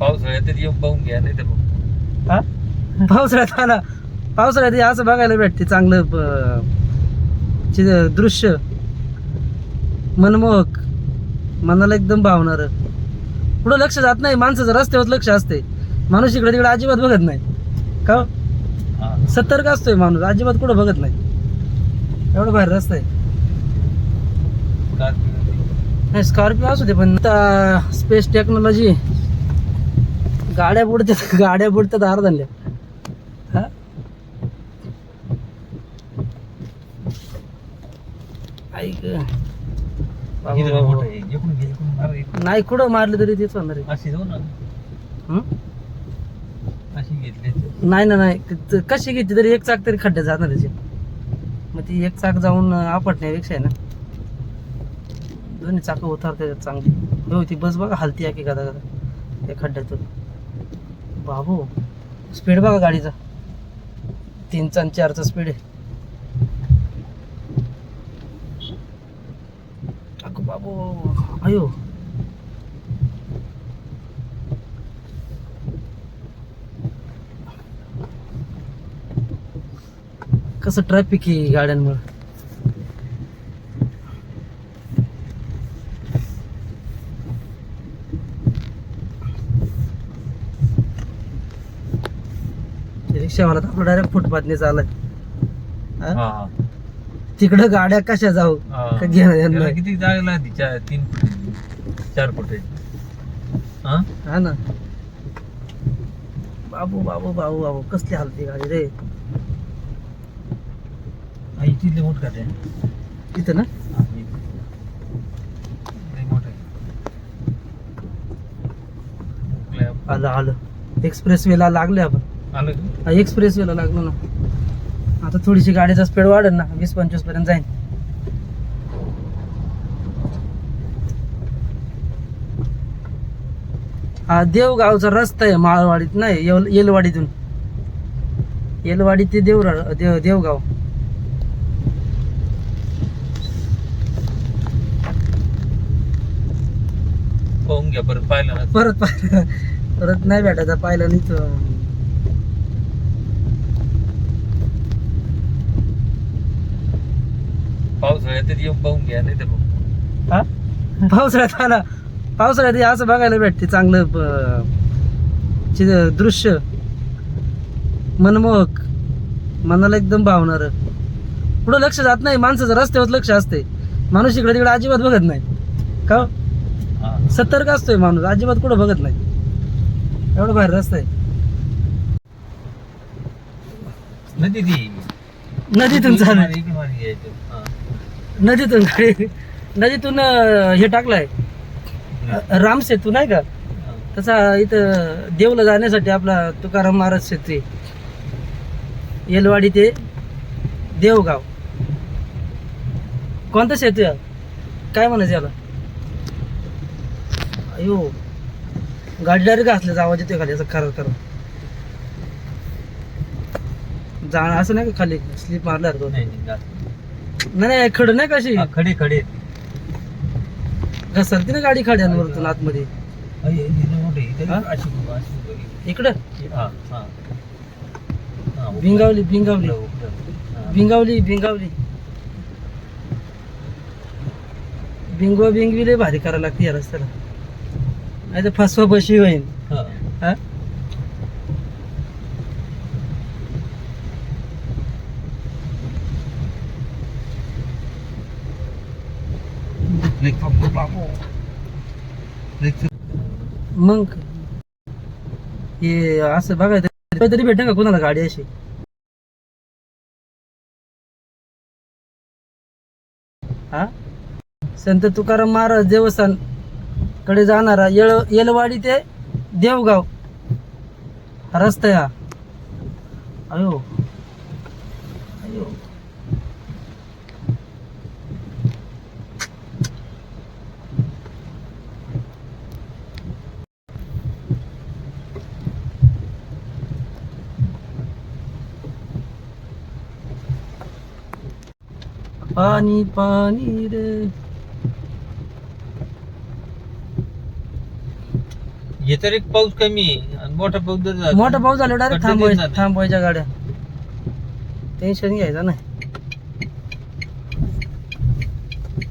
पावसाळ्यात येऊन पाहून घ्या नाही तर मग. हा? पावसाळ्यात आला पावसाळ्यात हे असं बघायला भेटते चांगलं ब- दृश्य मनमोहक मनाला एकदम भावणार. पुढं लक्ष जात नाही माणसाचं रस्त्यावर लक्ष असते माणूस इकडे तिकडे अजिबात बघत नाही. का हो? सतर्क असतोय माणूस अजिबात कुठं बघत नाही. एवढं बाहेर रस्ता आहे. नाही स्कॉर्पिओ असू दे पण आता स्पेस टेक्नॉलॉजी गाड्या बुडतात गाड्या बुडतात अर्धांल्या हा? ऐक. नाही कुठं मारलं तरी तेच होणार आहे. अशी जाऊ ना. हं? अशी घेतली. नाही ना नाही. त- त- कशी घेतली तरी एक चाक तरी खड्ड्यात जाणार त्याचे मग ती एक चाक जाऊन अं, आपटण्यापेक्षा आहे ना. दोन्ही चाक उतारते त्याच्यात चांगली. हो ती बस बघा हलती आहे की गदा गदा त्या खड्ड्यातून. बाबू स्पीड बघा गाडीचा. तीनचा आणि चारचा स्पीड आहे. अगो बाबू अयो. कसं ट्रॅफिक आहे गाड्यांमुळे? रिक्षावाला तर आपला डायरेक्ट फुटपाथने हा. तिकडं गाड्या कशा जाऊ. का घेणं देणं त्याला नाही. किती जागा चार तीन फूट चार फूट हा? हा ना. बाबू बाबू बाबू बाबू कसली हालती गाडी रे. लय मोठं काटे तिथं ना. आलं आलं. एक्सप्रेस वेला लागले आपण? हा एक्सप्रेस वेला लागलो ना. आता थोडीशी गाडीचा स्पीड वाढेल ना वीस पंचवीसपर्यंत जाईन. हा देवगावचा रस्ता आहे माळवाडीत नाही येल- येलवाडीतून. येलवाडी ते देवरा देव देवगाव. परत पाहिलं परत पाहिलं परत नाही भेटायचा पाहिलं नाही तो पावसाळ्यात येऊन पाहून घ्या नाही तर मग. हा? पावसाळ्यात आला पावसाळ्यात हे असं बघायला भेटते चांगलं ब- दृश्य. मनमोहक. मनाला एकदम भावणार. पुढं लक्ष जात नाही माणसाचं रस्त्यावर लक्ष असते माणूस इकडे तिकडे अजिबात बघत नाही. का हो? सतर्क असतोय माणूस अजिबात कुठं बघत नाही. एवढं बाहेर रस्ता आहे. नदी ती नदीतून चालू इकडे यायचं. नदीतून गाडी- नदीतून हे टाकलंय. राम सेतू नाही का. तसा इथं देवला जाण्यासाठी आपला तुकाराम महाराज सेतू आहे. येलवाडी ते देवगाव. कोणता सेतू आहे? काय म्हणायचं याला? अयो गाडी डायरेक्ट घासल्याचा आवाज येतोय खाली असं खरं खरं. जाण असं नाही का खाली? स्लिप मारल्यावर नाही, नाही. नाही खड नाही कशी खडे खडे. घसरते ना गाडी खाड्यांवरतून आतमध्ये. इकडं? हा, हा. हा. भिंगावली भिंगावली. भिंगावली भिंगावली. भिंगवा भिंगवी लय भारी करायला लागते या रस्त्याला. नाही तर फसवा बशी होईल हा. हा? ब्रेक मग? हे असं बघायचं काहीतरी भेटेल का कोणाला गाडी अशी? हा? संत तुकाराम महाराज देवस्थानकडे जाणारा येळ येलवाडी ते देवगाव. हा रस्ता आहे अयो. अयो. पाणी पाणी रे। हे तर एक पाऊस कमी आहे. आणि मोठा पाऊस जर झाला- मोठा पाऊस झाला डायरेक्ट थांबवाय. थांबवायच्या गाड्या. टेन्शन घ्यायचं नाही.